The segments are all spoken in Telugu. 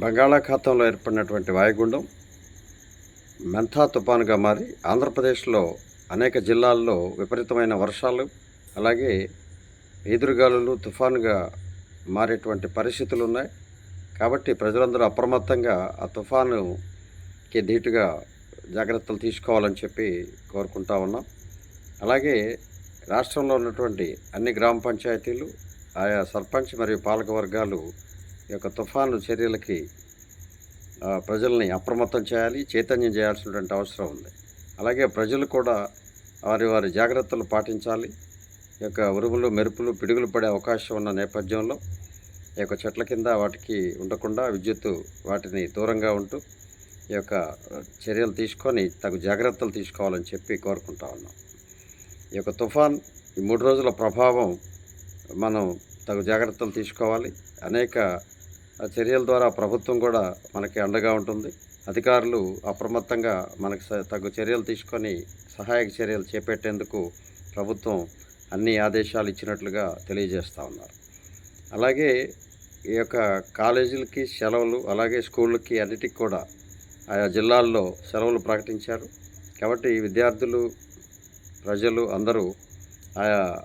బంగాళాఖాతంలో ఏర్పడినటువంటి వాయుగుండం మెంథా తుపానుగా మారి ఆంధ్రప్రదేశ్లో అనేక జిల్లాల్లో విపరీతమైన వర్షాలు అలాగే ఈదురుగాలులు తుఫానుగా మారేటువంటి పరిస్థితులు ఉన్నాయి కాబట్టి ప్రజలందరూ అప్రమత్తంగా ఆ తుఫానుకి ధీటుగా జాగ్రత్తలు తీసుకోవాలని చెప్పి కోరుకుంటా ఉన్నాం. అలాగే రాష్ట్రంలో ఉన్నటువంటి అన్ని గ్రామ పంచాయతీలు ఆయా సర్పంచ్ మరియు పాలక వర్గాలు యొక్క తుఫాను చర్యలకి ప్రజల్ని అప్రమత్తం చేయాలి చైతన్యం చేయాల్సినటువంటి అవసరం ఉంది. అలాగే ప్రజలు కూడా వారి వారి జాగ్రత్తలు పాటించాలి. ఈ యొక్క ఉరుములు మెరుపులు పిడుగులు పడే అవకాశం ఉన్న నేపథ్యంలో ఈ యొక్క చెట్ల కింద వాటికి ఉండకుండా విద్యుత్తు వాటిని దూరంగా ఉంటూ ఈ యొక్క చర్యలు తీసుకొని తగు జాగ్రత్తలు తీసుకోవాలని చెప్పి కోరుకుంటా ఉన్నాం. ఈ యొక్క తుఫాన్ ఈ మూడు రోజుల ప్రభావం మనం తగు జాగ్రత్తలు తీసుకోవాలి. అనేక చర్యల ద్వారా ప్రభుత్వం కూడా మనకి అండగా ఉంటుంది. అధికారులు అప్రమత్తంగా మనకి స- తగు చర్యలు తీసుకొని సహాయక చర్యలు చేపట్టేందుకు ప్రభుత్వం అన్ని ఆదేశాలు ఇచ్చినట్లుగా తెలియజేస్తూ ఉన్నారు. అలాగే ఈ యొక్క కాలేజీలకి సెలవులు అలాగే స్కూళ్ళకి అన్నిటికి కూడా ఆయా జిల్లాల్లో సెలవులు ప్రకటించారు. కాబట్టి విద్యార్థులు ప్రజలు అందరూ ఆయా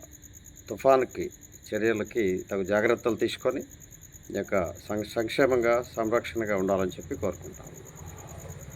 తుఫాన్కి చర్యలకి తగు జాగ్రత్తలు తీసుకొని యొక్క సం- సంక్షేమంగా సంరక్షణగా ఉండాలని చెప్పి కోరుకుంటాం